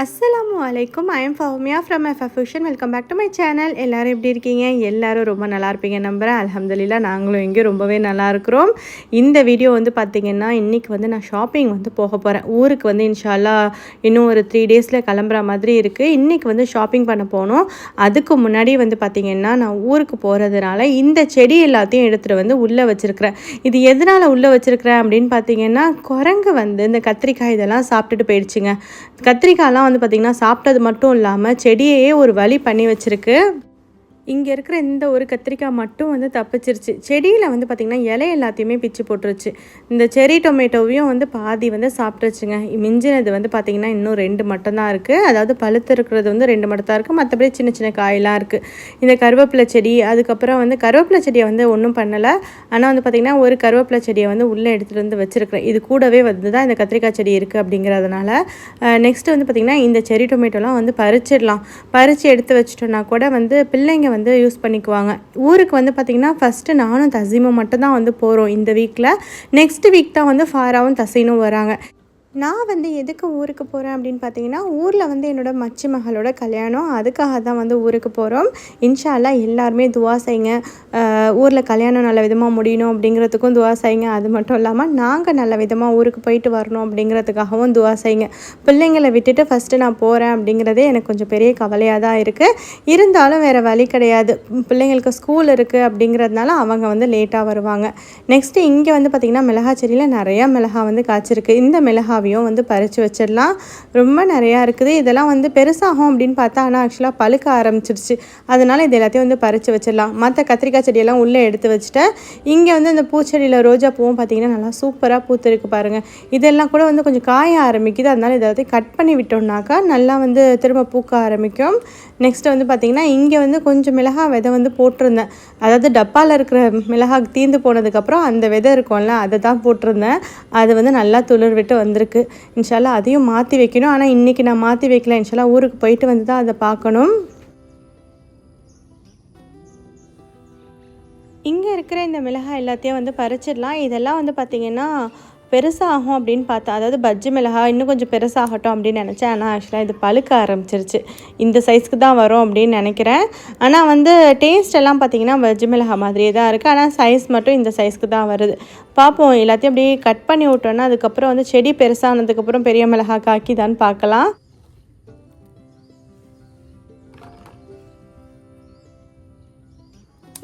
அஸ்ஸலாமு அலைக்கும் I am Fowmiya from F Fusion welcome back to my channel எல்லோரும் எப்படி இருக்கீங்க? எல்லோரும் ரொம்ப நல்லா இருப்பீங்க நம்புகிறேன் அலமதுல்லா நாங்களும் இங்கே ரொம்பவே நல்லா இருக்கிறோம். இந்த வீடியோ வந்து பார்த்திங்கன்னா இன்றைக்கி வந்து நான் ஷாப்பிங் வந்து போக போகிறேன் ஊருக்கு வந்து இன்ஷால்லா இன்னும் ஒரு த்ரீ டேஸில் கிளம்புற மாதிரி இருக்குது இன்றைக்கி வந்து ஷாப்பிங் பண்ண போனோம். அதுக்கு முன்னாடி வந்து பார்த்திங்கன்னா நான் ஊருக்கு போகிறதுனால இந்த செடி எல்லாத்தையும் எடுத்துகிட்டு வந்து உள்ளே வச்சுருக்கிறேன். இது எதனால் உள்ளே வச்சுருக்கிறேன் அப்படின்னு பார்த்தீங்கன்னா குரங்கு வந்து இந்த கத்திரிக்காய் இதெல்லாம் சாப்பிட்டுட்டு போயிடுச்சுங்க. கத்திரிக்காய்லாம் வந்து பார்த்திங்கன்னா சாப்பிட்டது மட்டும் இல்லாமல் செடியையே ஒரு வழி பண்ணி வச்சுருக்கு. இங்கே இருக்கிற இந்த ஒரு கத்திரிக்காய் மட்டும் வந்து தப்பிச்சிருச்சு. செடியில் வந்து பார்த்திங்கன்னா இலை எல்லாத்தையுமே பிச்சு போட்டுருச்சு. இந்த செரி டொமேட்டோவையும் வந்து பாதி வந்து சாப்பிட்டுருச்சுங்க. மிஞ்சினது வந்து பார்த்திங்கன்னா இன்னும் ரெண்டு மட்டும்தான் இருக்குது அதாவது பழுத்து இருக்கிறது வந்து ரெண்டு மட்டும் தான் இருக்குது மற்றபடி சின்ன சின்ன காயெல்லாம் இருக்குது இந்த கருவேப்பிலை செடி அதுக்கப்புறம் வந்து கருவேப்பிலை செடியை வந்து ஒன்றும் பண்ணலை. ஆனால் வந்து பார்த்திங்கன்னா ஒரு கருவேப்பிலை செடியை வந்து உள்ளே எடுத்துகிட்டு வந்து வச்சுருக்கிறேன். இது கூடவே வந்து தான் இந்த கத்திரிக்காய் செடி இருக்குது அப்படிங்கிறதுனால நெக்ஸ்ட்டு வந்து பார்த்திங்கன்னா இந்த செரி டொமேட்டோலாம் வந்து பறிச்சிடலாம். பறித்து எடுத்து வச்சிட்டோன்னா கூட வந்து பிள்ளைங்க வந்து யூஸ் பண்ணிக்குவாங்க. ஊருக்கு வந்து பார்த்திங்கன்னா ஃபஸ்ட்டு நானும் தசீமும் மட்டும் தான் வந்து போகிறோம் இந்த வீக்கில் நெக்ஸ்ட் வீக் தான் வந்து ஃபாராவும் தசீனும் வராங்க. நான் வந்து எதுக்கு ஊருக்கு போகிறேன் அப்படின்னு பார்த்தீங்கன்னா ஊரில் வந்து என்னோட மச்சி மகளோட கல்யாணம். அதுக்காக தான் வந்து ஊருக்கு போகிறோம் இன்ஷால்லா எல்லாருமே துவா செய்யுங்க. ஊரில் கல்யாணம் நல்ல விதமாக முடியணும் அப்படிங்கிறதுக்கும் துவா செய்யுங்க. அது மட்டும் இல்லாமல் நாங்கள் நல்ல விதமாக ஊருக்கு போயிட்டு வரணும் அப்படிங்கிறதுக்காகவும் துவா செய்யுங்க. பிள்ளைங்களை விட்டுட்டு ஃபஸ்ட்டு நான் போகிறேன் அப்படிங்கிறதே எனக்கு கொஞ்சம் பெரிய கவலையாக தான் இருக்குது இருந்தாலும் வேறு வழி கிடையாது. பிள்ளைங்களுக்கு ஸ்கூல் இருக்குது அப்படிங்கிறதுனால அவங்க வந்து லேட்டாக வருவாங்க. நெக்ஸ்ட்டு இங்கே வந்து பார்த்திங்கன்னா மிளகா செடியில் நிறையா மிளகா வந்து காய்ச்சிருக்கு. இந்த மிளகா மாவையும் வந்து பறித்து வச்சிடலாம். ரொம்ப நிறையா இருக்குது. இதெல்லாம் வந்து பெருசாகும் அப்படின்னு பார்த்தா ஆனால் ஆக்சுவலாக பழுக்க ஆரம்பிச்சிருச்சு. அதனால் இது எல்லாத்தையும் வந்து பறித்து வச்சிடலாம். மற்ற கத்திரிக்காய் செடியெல்லாம் உள்ளே எடுத்து வச்சுட்டேன். இங்கே வந்து அந்த பூச்செடியில் ரோஜா பூவும் பார்த்திங்கன்னா நல்லா சூப்பராக பூத்திருக்கு பாருங்கள் இதெல்லாம் கூட வந்து கொஞ்சம் காய ஆரம்பிக்குது. அதனால் இதெல்லாத்தையும் கட் பண்ணி விட்டோம்னாக்கா நல்லா வந்து திரும்ப பூக்க ஆரம்பிக்கும். நெக்ஸ்ட்டு வந்து பார்த்திங்கன்னா இங்கே வந்து கொஞ்சம் மிளகா விதை வந்து போட்டிருந்தேன். அதாவது டப்பாவில் இருக்கிற மிளகா தீந்து போனதுக்கப்புறம் அந்த விதை இருக்கும்ல அதை தான் போட்டிருந்தேன். அது வந்து நல்லா துளிர் விட்டு வந்திருக்கு. இன்ஷால்லா அதையும் மாற்றி வைக்கணும். ஆனால் இன்றைக்கி நான் மாற்றி வைக்கல. இன்ஷால்லா ஊருக்கு போயிட்டு வந்து தான் அதை பார்க்கணும். இங்கே இருக்கிற இந்த மிளகாய் எல்லாத்தையும் வந்து பறிச்சிடலாம். இதெல்லாம் வந்து பார்த்திங்கன்னா பெருசாகும் அப்படின்னு பார்த்தா அதாவது பஜ்ஜி மிளகா இன்னும் கொஞ்சம் பெருசாகட்டும் அப்படின்னு நினச்சேன். ஆனால் ஆக்சுவலாக இது பழுக்க ஆரம்பிச்சிருச்சு. இந்த சைஸ்க்கு தான் வரும் அப்படின்னு நினைக்கிறேன். ஆனால் வந்து டேஸ்ட் எல்லாம் பார்த்திங்கன்னா பஜ்ஜி மிளகா மாதிரியே தான் இருக்குது ஆனால் சைஸ் மட்டும் இந்த சைஸ்க்கு தான் வருது. பார்ப்போம். எல்லாத்தையும் அப்படியே கட் பண்ணி விட்டோன்னா அதுக்கப்புறம் வந்து செடி பெருசானதுக்கப்புறம் பெரிய மிளகா காக்கிதான்னு பார்க்கலாம்.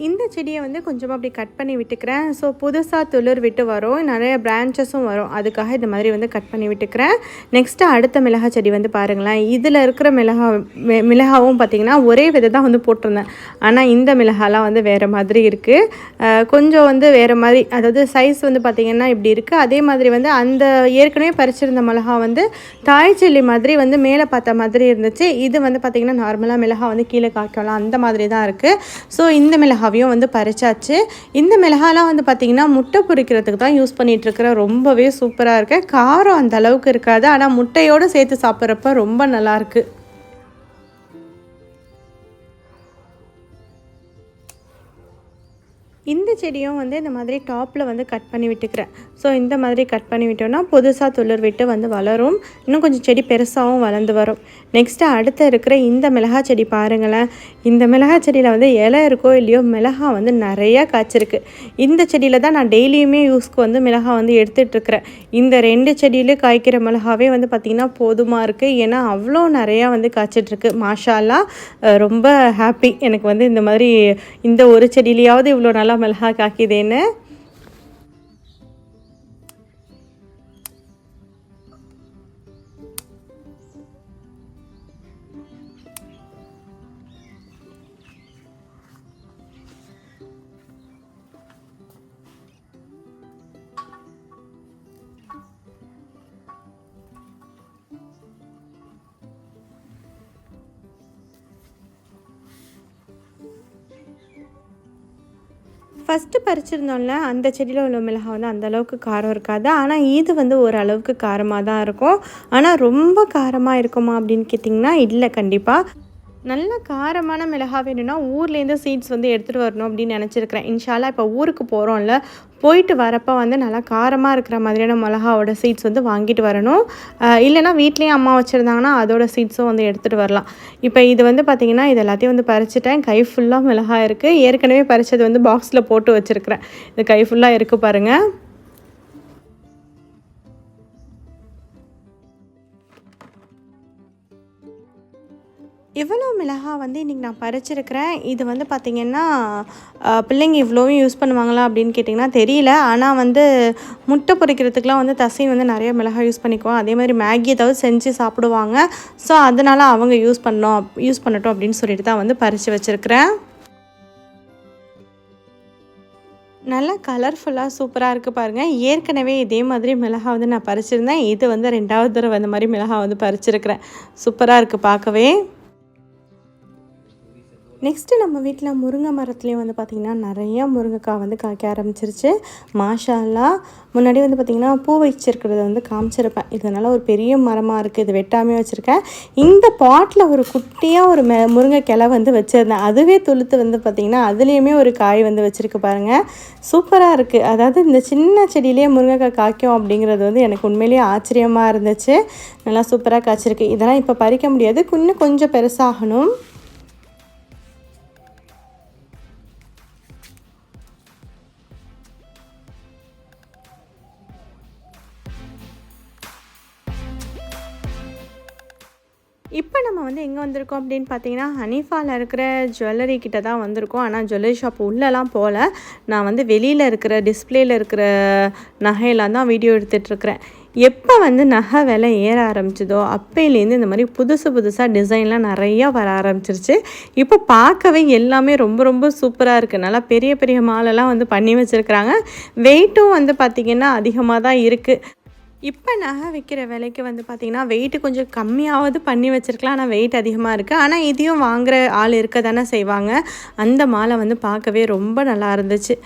இந்த செடியை வந்து கொஞ்சமாக அப்படி கட் பண்ணி விட்டுக்கிறேன். ஸோ புதுசாக துளிர் விட்டு வரும். நிறைய பிரான்ச்சஸும் வரும். அதுக்காக இந்த மாதிரி வந்து கட் பண்ணி விட்டுக்கிறேன். நெக்ஸ்ட்டு அடுத்த மிளகா செடி வந்து பாருங்களேன். இதில் இருக்கிற மிளகா மிளகாவும் பார்த்திங்கன்னா ஒரே விதை தான் வந்து போட்டிருந்தேன். ஆனால் இந்த மிளகாலாம் வந்து வேறு மாதிரி இருக்குது கொஞ்சம் வந்து வேறு மாதிரி அதாவது சைஸ் வந்து பார்த்திங்கன்னா இப்படி இருக்குது அதே மாதிரி வந்து அந்த ஏற்கனவே பறிச்சிருந்த மிளகா வந்து தாய் செல்லி மாதிரி வந்து மேலே பார்த்த மாதிரி இருந்துச்சு. இது வந்து பார்த்திங்கன்னா நார்மலாக மிளகா வந்து கீழே காய்க்கலாம் அந்த மாதிரி தான் இருக்குது ஸோ இந்த மிளகா மிளகாவையும் வந்து பறிச்சாச்சு. இந்த மிளகாலாம் வந்து பார்த்திங்கன்னா முட்டை பொரிக்கிறதுக்கு தான் யூஸ் பண்ணிட்டு ரொம்பவே சூப்பராக இருக்கு. காரம் அந்த அளவுக்கு இருக்காது ஆனால் முட்டையோடு சேர்த்து சாப்பிட்றப்ப ரொம்ப நல்லாயிருக்கு இந்த செடியும் வந்து இந்த மாதிரி டாப்பில் வந்து கட் பண்ணி விட்டுக்கிறேன். ஸோ இந்த மாதிரி கட் பண்ணி விட்டோம்னா புதுசாக துளிர் விட்டு வந்து வளரும். இன்னும் கொஞ்சம் செடி பெருசாகவும் வளர்ந்து வரும். நெக்ஸ்ட்டு அடுத்து இருக்கிற இந்த மிளகா செடி பாருங்களேன். இந்த மிளகா செடியில் வந்து இலை இருக்கோ இல்லையோ மிளகா வந்து நிறையா காய்ச்சிருக்கு. இந்த செடியில் தான் நான் டெய்லியுமே யூஸ்க்கு வந்து மிளகா வந்து எடுத்துகிட்ருக்குறேன் இந்த ரெண்டு செடியிலே காய்க்கிற மிளகாவே வந்து பார்த்திங்கன்னா போதுமாக இருக்குது ஏன்னா அவ்வளோ நிறையா வந்து காய்ச்சிட்ருக்கு மாஷாலாம் ரொம்ப ஹாப்பி எனக்கு வந்து இந்த மாதிரி இந்த ஒரு செடியிலையாவது இவ்வளோ நல்லா மிளகா காய்க்குதேன்னு ஃபஸ்ட்டு பறிச்சிருந்தோம்ல அந்த செடியில் உள்ள மிளகாய் வந்து அந்த அளவுக்கு காரம் இருக்காது. ஆனால் இது வந்து ஓரளவுக்கு காரமாக தான் இருக்கும். ஆனால் ரொம்ப காரமாக இருக்குமா அப்படின்னு கேட்டிங்கன்னா இல்லை கண்டிப்பாக நல்ல காரமான மிளகா வேணும்னா ஊர்லேருந்து சீட்ஸ் வந்து எடுத்துகிட்டு வரணும் அப்படின்னு நினச்சிருக்கிறேன். இன்ஷாலாக இப்போ ஊருக்கு போகிறோம்ல போயிட்டு வரப்போ வந்து நல்லா காரமாக இருக்கிற மாதிரியான மிளகாவோட சீட்ஸ் வந்து வாங்கிட்டு வரணும். இல்லைனா இல்லைன்னா வீட்லேயும் அம்மா வச்சுருந்தாங்கன்னா அதோட சீட்ஸும் வந்து எடுத்துகிட்டு வரலாம். இப்போ இது வந்து பார்த்திங்கன்னா இது எல்லாத்தையும் வந்து பறிச்சிட்டேன். கை ஃபுல்லாக மிளகாய் இருக்குது ஏற்கனவே பறித்தது வந்து பாக்ஸில் போட்டு வச்சுருக்கிறேன். இது கை ஃபுல்லாக இருக்குது பாருங்கள் இவ்வளோ மிளகா வந்து இன்றைக்கி நான் பறிச்சிருக்கிறேன். இது வந்து பார்த்திங்கன்னா பிள்ளைங்க இவ்வளோவும் யூஸ் பண்ணுவாங்களா அப்படின்னு கேட்டிங்கன்னா தெரியல. ஆனால் வந்து முட்டை பொறிக்கிறதுக்குலாம் வந்து தசைன் வந்து நிறைய மிளகாய் யூஸ் பண்ணிக்குவோம். அதே மாதிரி மேகி ஏதாவது செஞ்சு சாப்பிடுவாங்க. ஸோ அதனால் அவங்க யூஸ் பண்ணோம் யூஸ் பண்ணட்டும் அப்படின்னு சொல்லிட்டு தான் வந்து பறித்து வச்சுருக்கிறேன். நல்லா கலர்ஃபுல்லாக சூப்பராக இருக்குது பாருங்கள் ஏற்கனவே இதே மாதிரி மிளகா வந்து நான் பறிச்சிருந்தேன். இது வந்து ரெண்டாவது தடவை இந்த மாதிரி மிளகா வந்து பறிச்சிருக்கிறேன். சூப்பராக இருக்குது பார்க்கவே. நெக்ஸ்ட்டு நம்ம வீட்டில் முருங்கை மரத்துலேயும் வந்து பார்த்திங்கன்னா நிறைய முருங்கைக்காய் வந்து காய்க்க ஆரம்பிச்சிருச்சு. மாஷாலாம் முன்னாடி வந்து பார்த்திங்கன்னா பூ வச்சிருக்கிறத வந்து காமிச்சிருப்பேன். இதனால் ஒரு பெரிய மரமாக இருக்குது இது வெட்டாமே வச்சுருக்கேன். இந்த பாட்டில் ஒரு குட்டியாக ஒரு மெ முருங்கை கிளை வந்து வச்சுருந்தேன். அதுவே துளுத்து வந்து பார்த்திங்கன்னா அதுலேயுமே ஒரு காய் வந்து வச்சுருக்கு பாருங்கள் சூப்பராக இருக்குது அதாவது இந்த சின்ன செடியிலேயே முருங்கைக்காய் காய்க்கும் அப்படிங்கிறது வந்து எனக்கு உண்மையிலேயே ஆச்சரியமாக இருந்துச்சு. நல்லா சூப்பராக காய்ச்சிருக்கு. இதெல்லாம் இப்போ பறிக்க முடியாது. இன்னும் கொஞ்சம் பெருசாகணும். இப்போ நம்ம வந்து எங்கே வந்திருக்கோம் அப்படின்னு பார்த்தீங்கன்னா ஹனீஃபாவில் இருக்கிற ஜுவல்லரி கிட்ட தான் வந்திருக்கோம். ஆனால் ஜுவல்லரி ஷாப் உள்ளெல்லாம் போகல. நான் வந்து வெளியில் இருக்கிற டிஸ்பிளேயில் இருக்கிற நகையெல்லாம் தான் வீடியோ எடுத்துகிட்ருக்கிறேன் எப்போ வந்து நகை விலை ஏற ஆரம்பிச்சதோ அப்போலேருந்து இந்த மாதிரி புதுசு புதுசாக டிசைன்லாம் நிறையா வர ஆரம்பிச்சிருச்சு. இப்போ பார்க்கவே எல்லாமே ரொம்ப ரொம்ப சூப்பராக இருக்குது நல்லா பெரிய பெரிய மாலெல்லாம் வந்து பண்ணி வச்சுருக்குறாங்க. வெயிட்டும் வந்து பார்த்திங்கன்னா அதிகமாக தான் இருக்குது இப்போ நகை விற்கிற விலைக்கு வந்து பார்த்திங்கன்னா வெயிட் கொஞ்சம் கம்மியாவது பண்ணி வச்சுருக்கலாம். ஆனால் வெயிட் அதிகமாக இருக்குது ஆனால் இதையும் வாங்குகிற ஆள் இருக்க தானே செய்வாங்க. அந்த மாலை வந்து பார்க்கவே ரொம்ப நல்லா இருந்துச்சு.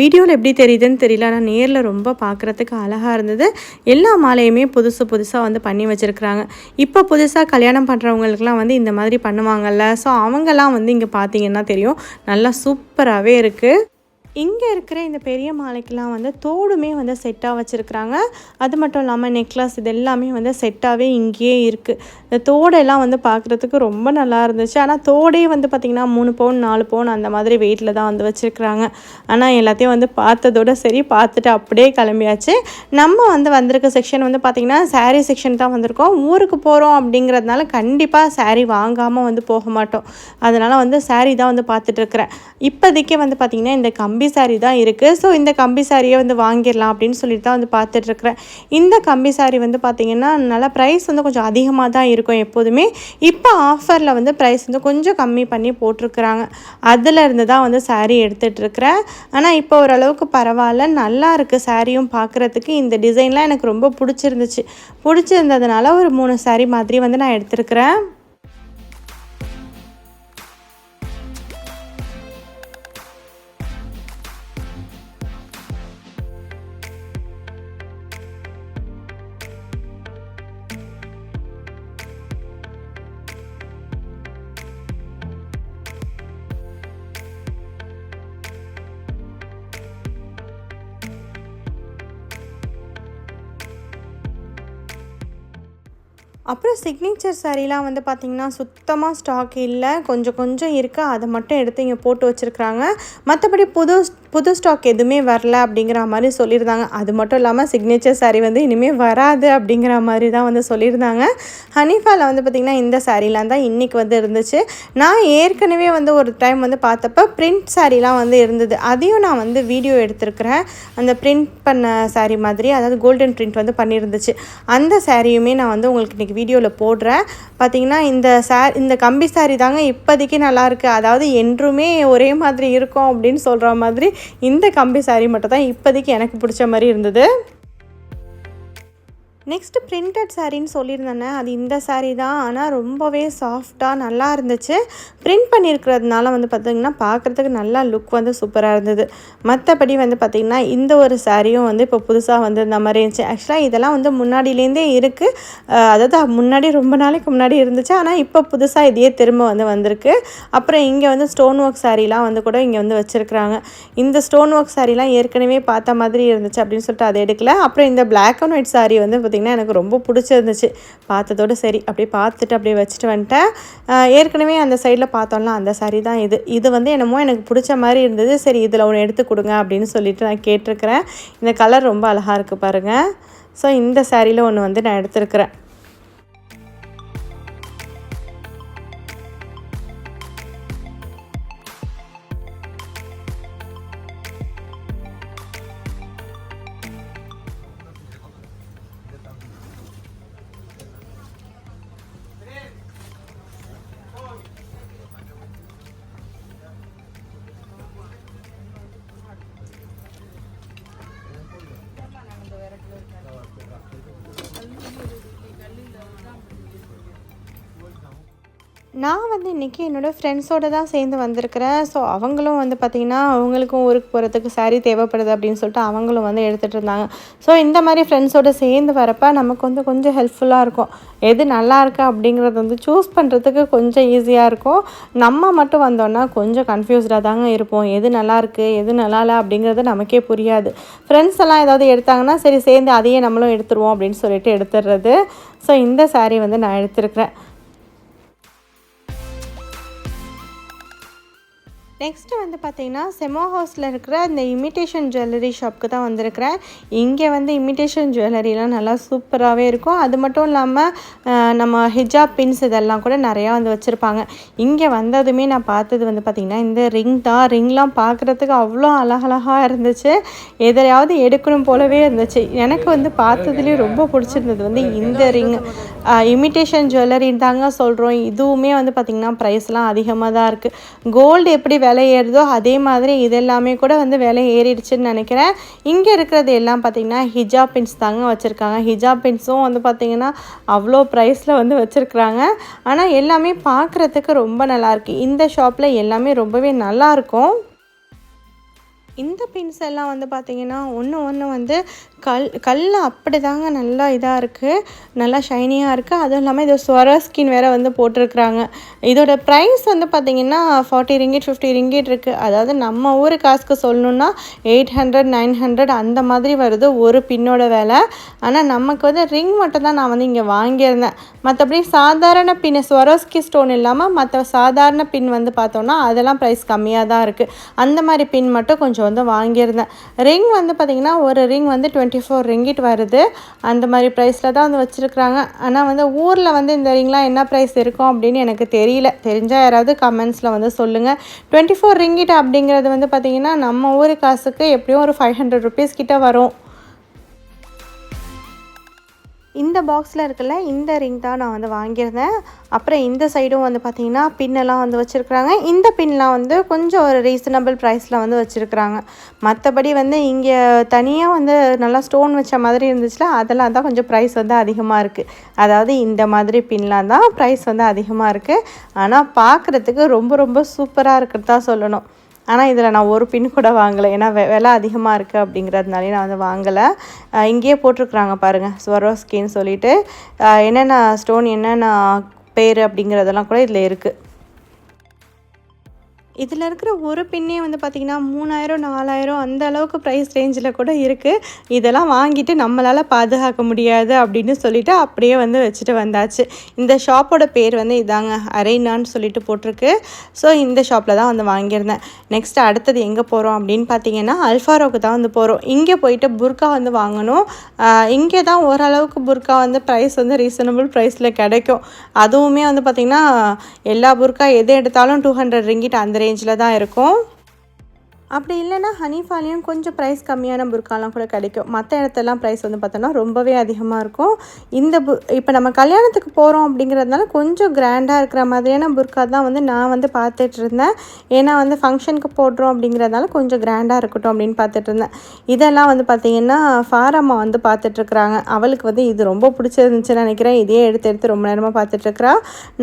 வீடியோவில் எப்படி தெரியுதுன்னு தெரியல. ஆனால் நேரில் ரொம்ப பார்க்குறதுக்கு அழகாக இருந்தது. எல்லா மாலையுமே புதுசு புதுசாக வந்து பண்ணி வச்சுருக்குறாங்க. இப்போ புதுசாக கல்யாணம் பண்ணுறவங்களுக்குலாம் வந்து இந்த மாதிரி பண்ணுவாங்கல்ல. ஸோ அவங்கெல்லாம் வந்து இங்கே பார்த்தீங்கன்னா தெரியும். நல்லா சூப்பராகவே இருக்குது இங்கே இருக்கிற இந்த பெரிய மாலைக்கெலாம் வந்து தோடுமே வந்து செட்டாக வச்சுருக்குறாங்க. அது மட்டும் இல்லாமல் நெக்லஸ் இது எல்லாமே வந்து செட்டாகவே இங்கேயே இருக்குது இந்த தோடெல்லாம் வந்து பார்க்குறதுக்கு ரொம்ப நல்லா இருந்துச்சு. ஆனால் தோடே வந்து பார்த்திங்கன்னா மூணு பவுன் நாலு பவுன் அந்த மாதிரி வெயிட்டில் தான் வந்து வச்சுருக்குறாங்க. ஆனால் எல்லாத்தையும் வந்து பார்த்ததோட சரி பார்த்துட்டு அப்படியே கிளம்பியாச்சு. நம்ம வந்து வந்திருக்க செக்ஷன் வந்து பார்த்திங்கன்னா சாரீ செக்ஷன் தான் வந்திருக்கோம். ஊருக்கு போகிறோம் அப்படிங்கிறதுனால கண்டிப்பாக சாரீ வாங்காமல் வந்து போக மாட்டோம். அதனால் வந்து சாரீ தான் வந்து பார்த்துட்ருக்குறேன் இப்போதைக்கே வந்து பார்த்திங்கன்னா இந்த கம்பி கம்பி சாரி தான் இருக்குது ஸோ இந்த கம்பி சாரியை வந்து வாங்கிடலாம் அப்படின்னு சொல்லிட்டு தான் வந்து பார்த்துட்ருக்குறேன். இந்த கம்பி சாரி வந்து பார்த்திங்கன்னா நல்லா ப்ரைஸ் வந்து கொஞ்சம் அதிகமாக தான் இருக்கும் எப்போதுமே. இப்போ ஆஃபரில் வந்து ப்ரைஸ் வந்து கொஞ்சம் கம்மி பண்ணி போட்டிருக்குறாங்க. அதில் இருந்து தான் வந்து saree எடுத்துகிட்ருக்குறேன் ஆனால் இப்போ ஓரளவுக்கு பரவாயில்ல. நல்லா இருக்குது சாரியும் பார்க்குறதுக்கு. இந்த டிசைன்லாம் எனக்கு ரொம்ப பிடிச்சிருந்துச்சு. பிடிச்சிருந்ததுனால ஒரு மூணு saree மாதிரி வந்து நான் எடுத்துருக்குறேன். அப்புறம் சிக்னேச்சர் சாரீலாம் வந்து பார்த்திங்கன்னா சுத்தமாக ஸ்டாக் இல்லை. கொஞ்சம் கொஞ்சம் இருக்குது அதை மட்டும் எடுத்து இங்கே போட்டு வச்சுருக்குறாங்க. மற்றபடி புது புது ஸ்டாக் எதுவுமே வரல அப்படிங்கிற மாதிரி சொல்லியிருந்தாங்க. அது மட்டும் இல்லாமல் சிக்னேச்சர் சாரீ வந்து இனிமேல் வராது அப்படிங்கிற மாதிரி தான் வந்து சொல்லியிருந்தாங்க. ஹனிஃபாவில் வந்து பார்த்திங்கன்னா இந்த சாரீலாம் தான் இன்றைக்கி வந்து இருந்துச்சு. நான் ஏற்கனவே வந்து ஒரு டைம் வந்து பார்த்தப்ப பிரிண்ட் சாரீலாம் வந்து இருந்தது. அதையும் நான் வந்து வீடியோ எடுத்திருக்கிறேன். அந்த பிரிண்ட் பண்ண சாரீ மாதிரி அதாவது கோல்டன் பிரிண்ட் வந்து பண்ணியிருந்துச்சு. அந்த சாரியுமே நான் வந்து உங்களுக்கு இன்றைக்கி வீடியோவில் போடுறேன். பார்த்திங்கன்னா இந்த சா இந்த கம்பி சாரி தாங்க இப்போதைக்கு நல்லாயிருக்கு அதாவது என்றுமே ஒரே மாதிரி இருக்கும் அப்படின்னு சொல்கிற மாதிரி இந்த கம்பி சாரீ மட்டும் தான் இப்போதைக்கு எனக்கு பிடிச்ச மாதிரி இருந்தது. நெக்ஸ்ட்டு பிரிண்டட் சாரின்னு சொல்லியிருந்தேனே அது இந்த சாரீ தான். ஆனால் ரொம்பவே சாஃப்டாக நல்லா இருந்துச்சு. பிரிண்ட் பண்ணியிருக்கிறதுனால வந்து பார்த்திங்கன்னா பார்க்குறதுக்கு நல்லா லுக் வந்து சூப்பராக இருந்தது. மற்றபடி வந்து பார்த்திங்கன்னா இந்த ஒரு சாரியும் வந்து இப்போ புதுசாக வந்து இந்த மாதிரி இருந்துச்சு. ஆக்சுவலாக இதெல்லாம் வந்து முன்னாடியிலேருந்தே இருக்குது அதாவது முன்னாடி ரொம்ப நாளைக்கு முன்னாடி இருந்துச்சு. ஆனால் இப்போ புதுசாக இதையே திரும்ப வந்து வந்திருக்கு. அப்புறம் இங்கே வந்து ஸ்டோன் ஒர்க் சாரீலாம் வந்து கூட இங்கே வந்து வச்சுருக்குறாங்க. இந்த ஸ்டோன் ஒர்க் சாரீலாம் ஏற்கனவே பார்த்த மாதிரி இருந்துச்சு அப்படின்னு சொல்லிட்டு அதை எடுக்கல. அப்புறம் இந்த பிளாக் அண்ட் ஒயிட் சாரீ வந்து பார்த்திங்கன்னா எனக்கு ரொம்ப பிடிச்சிருந்துச்சு. பார்த்ததோடு சரி அப்படியே பார்த்துட்டு அப்படியே வச்சுட்டு வந்துட்டேன். ஏற்கனவே அந்த சைடில் பார்த்தோம்னா அந்த சாரீ தான் இது. இது வந்து என்னமோ எனக்கு பிடிச்ச மாதிரி இருந்தது. சரி இதில் ஒன்று எடுத்து கொடுங்க அப்படின்னு சொல்லிட்டு நான் கேட்டிருக்கிறேன். இந்த கலர் ரொம்ப அழகாக இருக்குது பாருங்கள் ஸோ இந்த சாரியில் ஒன்று வந்து நான் எடுத்திருக்கிறேன். நான் வந்து இன்றைக்கி என்னோடய ஃப்ரெண்ட்ஸோடு தான் சேர்ந்து வந்திருக்கிறேன். ஸோ அவங்களும் வந்து பார்த்திங்கன்னா அவங்களுக்கும் ஊருக்கு போகிறதுக்கு saree தேவைப்படுது அப்படின்னு சொல்லிட்டு அவங்களும் வந்து எடுத்துகிட்டு இருந்தாங்க. ஸோ இந்த மாதிரி ஃப்ரெண்ட்ஸோடு சேர்ந்து வரப்போ நமக்கு வந்து கொஞ்சம் ஹெல்ப்ஃபுல்லாக இருக்கும். எது நல்லா இருக்கு அப்படிங்கிறது வந்து சூஸ் பண்ணுறதுக்கு கொஞ்சம் ஈஸியாக இருக்கும். நம்ம மட்டும் வந்தோன்னா கொஞ்சம் கன்ஃபியூஸ்டாக தாங்க இருப்போம். எது நல்லா இருக்குது எது நல்லா இல்லை அப்படிங்கிறது நமக்கே புரியாது. ஃப்ரெண்ட்ஸ் எல்லாம் ஏதாவது எடுத்தாங்கன்னா சரி சேர்ந்து அதையே நம்மளும் எடுத்துருவோம் அப்படின்னு சொல்லிட்டு எடுத்துடுறது. ஸோ இந்த saree வந்து நான் எடுத்துருக்கிறேன். நெக்ஸ்ட்டு வந்து பார்த்தீங்கன்னா செமோ ஹவுஸில் இருக்கிற இந்த இமிட்டேஷன் ஜுவல்லரி ஷாப்புக்கு தான் வந்திருக்கிறேன். இங்கே வந்து இமிட்டேஷன் ஜுவல்லரிலாம் நல்லா சூப்பராகவே இருக்கும். அது மட்டும் இல்லாமல் நம்ம ஹிஜாப் பின்ஸ் இதெல்லாம் கூட நிறையா வந்து வச்சுருப்பாங்க. இங்கே வந்ததுமே நான் பார்த்தது வந்து பார்த்திங்கன்னா இந்த ரிங் தான். ரிங்லாம் பார்க்குறதுக்கு அவ்வளோ அழகழகாக இருந்துச்சு. எதையாவது எடுக்கணும் போலவே இருந்துச்சு. எனக்கு வந்து பார்த்ததுலேயே ரொம்ப பிடிச்சிருந்தது வந்து இந்த ரிங் இமிட்டேஷன் ஜுவல்லரின்னு தாங்க சொல்கிறோம் இதுவுமே வந்து பார்த்திங்கன்னா ப்ரைஸ்லாம் அதிகமாக தான் இருக்குது கோல்டு எப்படி விலை ஏறுதோ அதே மாதிரி இது எல்லாமே கூட வந்து விலை ஏறிடுச்சுன்னு நினைக்கிறேன். இங்கே இருக்கிறது எல்லாம் பார்த்திங்கன்னா ஹிஜாப் பின்ஸ் தாங்க வச்சுருக்காங்க. ஹிஜாப் பின்ஸும் வந்து பார்த்திங்கன்னா அவ்வளோ ப்ரைஸில் வந்து வச்சுருக்குறாங்க. ஆனால் எல்லாமே பார்க்குறதுக்கு ரொம்ப நல்லாயிருக்கு இந்த ஷாப்பில் எல்லாமே ரொம்பவே நல்லாயிருக்கும் இந்த பின்ஸ் எல்லாம் வந்து பார்த்திங்கன்னா ஒன்று ஒன்று வந்து கல் கல் அப்படி தாங்க நல்லா இதாக இருக்குது நல்லா ஷைனியாக இருக்குது அதுவும் இல்லாமல் இது ஸ்வரஸ்கின் வேறு வந்து போட்டிருக்கிறாங்க. இதோட ப்ரைஸ் வந்து பார்த்திங்கன்னா ஃபார்ட்டி ரிங்கிட் ஃபிஃப்டி ரிங்கிட் இருக்குது அதாவது நம்ம ஊர் காசுக்கு சொல்லணுன்னா எயிட் ஹண்ட்ரட் நைன் ஹண்ட்ரட் அந்த மாதிரி வருது ஒரு பின்னோட வேலை. ஆனால் நமக்கு வந்து ரிங் மட்டும் தான் நான் வந்து இங்கே வாங்கியிருந்தேன். மற்றபடி சாதாரண பின் ஸ்வரோஸ்கி ஸ்டோன் இல்லாமல் மற்ற சாதாரண பின் வந்து பார்த்தோன்னா அதெல்லாம் ப்ரைஸ் கம்மியாக தான் இருக்குது அந்த மாதிரி பின் மட்டும் கொஞ்சம் வந்து வாங்கியிருந்தேன். ரிங் வந்து பார்த்திங்கன்னா ஒரு ரிங் வந்து டுவெண்ட்டி டுவெண்ட்டி ஃபோர் ரிங்கிட் வருது. அந்த மாதிரி ப்ரைஸில் தான் வந்து வச்சுருக்குறாங்க. ஆனால் வந்து ஊரில் வந்து இந்த ரிங்லாம் என்ன ப்ரைஸ் இருக்கும் அப்படின்னு எனக்கு தெரியல. தெரிஞ்சால் யாராவது கமெண்ட்ஸில் வந்து சொல்லுங்கள் டுவெண்ட்டி ஃபோர் ரிங்கிட் அப்படிங்கிறது வந்து பார்த்திங்கன்னா நம்ம ஊர் காசுக்கு எப்படியும் ஒரு ஃபைவ் ஹண்ட்ரட் ருபீஸ் கிட்டே வரும். இந்த பாக்ஸில் இருக்குல்ல இந்த ரிங் தான் நான் வந்து வாங்கியிருந்தேன். அப்புறம் இந்த சைடும் வந்து பார்த்திங்கன்னா பின்னெல்லாம் வந்து வச்சுருக்குறாங்க. இந்த பின்லாம் வந்து கொஞ்சம் ஒரு ரீசனபிள் ப்ரைஸில் வந்து வச்சுருக்குறாங்க. மற்றபடி வந்து இங்கே தனியாக வந்து நல்லா ஸ்டோன் வச்ச மாதிரி இருந்துச்சுல அதெல்லாம் தான் கொஞ்சம் ப்ரைஸ் வந்து அதிகமாக இருக்குது அதாவது இந்த மாதிரி பின்லாம் தான் ப்ரைஸ் வந்து அதிகமாக இருக்குது ஆனால் பார்க்குறதுக்கு ரொம்ப ரொம்ப சூப்பராக இருக்கிறதா சொல்லணும். ஆனால் இதில் நான் ஒரு பின் கூட வாங்கலை. ஏன்னா வெ விலை அதிகமாக இருக்குது அப்படிங்கிறதுனாலே நான் வந்து வாங்கலை. இங்கேயே போட்டிருக்குறாங்க பாருங்கள் ஸ்வரோஸ்கின்னு சொல்லிட்டு. என்னென்ன ஸ்டோன் என்னென்ன பேர் அப்படிங்கிறதெல்லாம் கூட இதில் இருக்குது இதில் இருக்கிற ஒரு பின்னே வந்து பார்த்திங்கன்னா மூணாயிரம் நாலாயிரம் அந்த அளவுக்கு ப்ரைஸ் ரேஞ்சில் கூட இருக்குது இதெல்லாம் வாங்கிட்டு நம்மளால் பாதுகாக்க முடியாது அப்படின்னு சொல்லிட்டு அப்படியே வந்து வச்சுட்டு வந்தாச்சு. இந்த ஷாப்போட பேர் வந்து இதாங்க அரைனான்னு சொல்லிட்டு போட்டிருக்கு. ஸோ இந்த ஷாப்பில் தான் வந்து வாங்கியிருந்தேன். நெக்ஸ்ட் அடுத்தது எங்கே போகிறோம் அப்படின்னு பார்த்தீங்கன்னா அல்ஃபாரோக்கு தான் வந்து போகிறோம் இங்கே போயிட்டு புர்கா வந்து வாங்கணும். இங்கே தான் ஓரளவுக்கு புர்கா வந்து ப்ரைஸ் வந்து ரீசனபிள் ப்ரைஸில் கிடைக்கும். அதுவுமே வந்து பார்த்திங்கன்னா எல்லா புர்கா எது எடுத்தாலும் டூ ஹண்ட்ரட் ரிங்கிட் அந்த ரேஞ்சில் தான் இருக்கும். அப்படி இல்லைன்னா ஹனிஃபாலையும் கொஞ்சம் ப்ரைஸ் கம்மியான புர்காலாம் கூட கிடைக்கும். மற்ற இடத்தெல்லாம் ப்ரைஸ் வந்து பார்த்தோன்னா ரொம்பவே அதிகமாக இருக்கும். இந்த பு இப்போ நம்ம கல்யாணத்துக்கு போகிறோம் அப்படிங்கிறதுனால கொஞ்சம் கிராண்டாக இருக்கிற மாதிரியான புர்கா தான் வந்து நான் வந்து பார்த்துட்டு இருந்தேன். ஏன்னா வந்து ஃபங்க்ஷனுக்கு போடுறோம் அப்படிங்கிறதுனால கொஞ்சம் கிராண்டாக இருக்கட்டும் அப்படின்னு பார்த்துட்டு இருந்தேன். இதெல்லாம் வந்து பார்த்திங்கன்னா ஃபாரம்மா வந்து பார்த்துட்ருக்குறாங்க அவளுக்கு வந்து இது ரொம்ப பிடிச்சிருந்துச்சுன்னு நினைக்கிறேன். இதே எடுத்து எடுத்து ரொம்ப நேரமாக பார்த்துட்ருக்குறா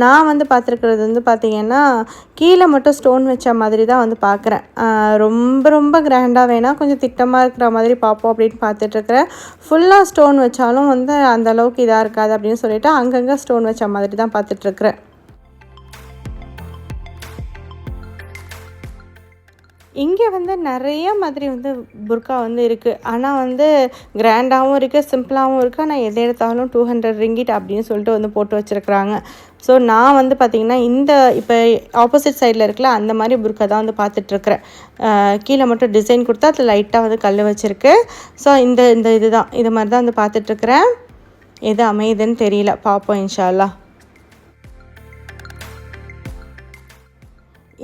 நான் வந்து பார்த்துருக்கிறது வந்து பார்த்திங்கன்னா கீழே மட்டும் ஸ்டோன் வச்ச மாதிரி தான் வந்து பார்க்குறேன். ரொம்ப ரொம்ப ரொம்ப கிராண்டாக வேணால் கொஞ்சம் திட்டமாக இருக்கிற மாதிரி பார்ப்போம் அப்படின்னு பார்த்துட்ருக்குறேன். ஃபுல்லாக ஸ்டோன் வச்சாலும் வந்து அந்த அளவுக்கு இதாக இருக்காது அப்படின்னு சொல்லிட்டு அங்கங்கே ஸ்டோன் வச்ச மாதிரி தான் பார்த்துட்ருக்குறேன். இங்கே வந்து நிறைய மாதிரி வந்து புர்கா வந்து இருக்குது ஆனால் வந்து கிராண்டாகவும் இருக்குது சிம்பிளாகவும் இருக்குது ஆனால் எதை எடுத்தாலும் டூ ஹண்ட்ரட் ரிங்கிட் அப்படின்னு சொல்லிட்டு வந்து போட்டு வச்சுருக்குறாங்க. ஸோ நான் வந்து பார்த்திங்கன்னா இந்த இப்போ ஆப்போசிட் சைடில் இருக்கல அந்த மாதிரி புர்கா தான் வந்து பார்த்துட்ருக்குறேன் கீழே மட்டும் டிசைன் கொடுத்தா அதில் லைட்டாக வந்து கல் வச்சுருக்கு. ஸோ இந்த இந்த இது தான் இது மாதிரி தான் வந்து பார்த்துட்ருக்குறேன் எது அமையுதுன்னு தெரியல. பார்ப்போம் இன்ஷால்லா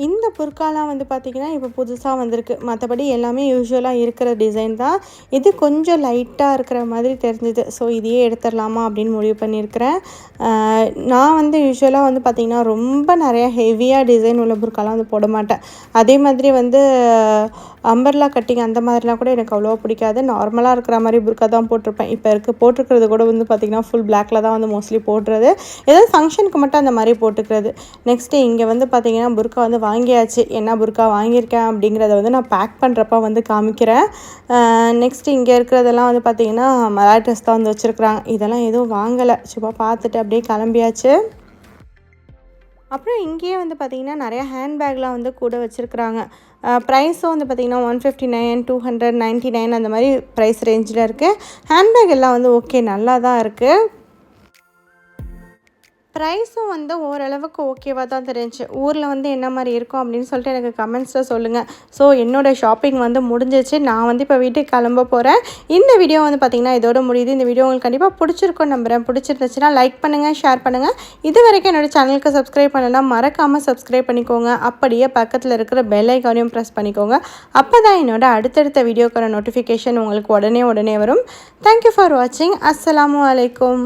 இந்த புர்காலாம் வந்து பார்த்திங்கன்னா இப்போ புதுசாக வந்திருக்கு. மற்றபடி எல்லாமே யூஸ்வலாக இருக்கிற டிசைன் தான். இது கொஞ்சம் லைட்டாக இருக்கிற மாதிரி தெரிஞ்சுது. ஸோ இதையே எடுத்துடலாமா அப்படின்னு முடிவு பண்ணியிருக்கிறேன். நான் வந்து யூஸ்வலாக வந்து பார்த்திங்கன்னா ரொம்ப நிறையா ஹெவியாக டிசைன் உள்ள புர்காலாம் வந்து போட மாட்டேன். அதே மாதிரி வந்து அம்பர்லா கட்டிங் அந்த மாதிரிலாம் கூட எனக்கு அவ்வளோவா பிடிக்காது. நார்மலாக இருக்கிற மாதிரி புர்கா தான் போட்டிருப்பேன். இப்போ இருக்க போட்டிருக்கிறது கூட வந்து பார்த்திங்கன்னா ஃபுல் பிளாக்கில் தான் வந்து மோஸ்ட்லி போடுறது. ஏதாவது ஃபங்க்ஷனுக்கு மட்டும் அந்த மாதிரி போட்டுக்கிறது. நெக்ஸ்ட்டு இங்கே வந்து பார்த்திங்கன்னா புர்கா வந்து வாங்கியாச்சு என்ன புர்கா வாங்கியிருக்கேன் அப்படிங்கிறத வந்து நான் பேக் பண்ணுறப்ப வந்து காமிக்கிறேன். நெக்ஸ்ட் இங்கே இருக்கிறதெல்லாம் வந்து பார்த்திங்கன்னா மலாட்ரஸ் தான் வந்து வச்சுருக்குறாங்க. இதெல்லாம் எதுவும் வாங்கலை. சும்மா பார்த்துட்டு அப்படியே கிளம்பியாச்சு. அப்புறம் இங்கேயே வந்து பார்த்திங்கன்னா நிறையா ஹேண்ட்பேக்லாம் வந்து கூட வச்சுருக்குறாங்க. ப்ரைஸும் வந்து பார்த்திங்கன்னா one fifty nine two hundred ninety nine அந்த மாதிரி ப்ரைஸ் ரேஞ்சில் இருக்குது ஹேண்ட்பேக் எல்லாம் வந்து ஓகே நல்லா தான் இருக்குது ப்ரைஸும் வந்து ஓரளவுக்கு ஓகேவாக தான் தெரிஞ்சு. ஊரில் வந்து என்ன மாதிரி இருக்கும் அப்படின்னு சொல்லிட்டு எனக்கு கமெண்ட்ஸில் சொல்லுங்கள் ஸோ என்னோடய ஷாப்பிங் வந்து முடிஞ்சிச்சு நான் வந்து இப்போ வீட்டுக்கு கிளம்ப போகிறேன் இந்த வீடியோ வந்து பார்த்திங்கன்னா இதோட முடியுது. இந்த வீடியோ உங்களுக்கு கண்டிப்பாக பிடிச்சிருக்கும் நம்புகிறேன் பிடிச்சிருந்துச்சுன்னா லைக் பண்ணுங்கள் ஷேர் பண்ணுங்கள் இது வரைக்கும் என்னோடய சேனலுக்கு சப்ஸ்கிரைப் பண்ணலாம் மறக்காமல் சப்ஸ்கிரைப் பண்ணிக்கோங்க. அப்படியே பக்கத்தில் இருக்கிற பெல் ஐக்கானையும் ப்ரெஸ் பண்ணிக்கோங்க. அப்போ தான் என்னோட அடுத்தடுத்த வீடியோக்கான நோட்டிஃபிகேஷன் உங்களுக்கு உடனே உடனே வரும். தேங்க்யூ ஃபார் வாட்சிங் அஸ்லாம் வலைக்கம்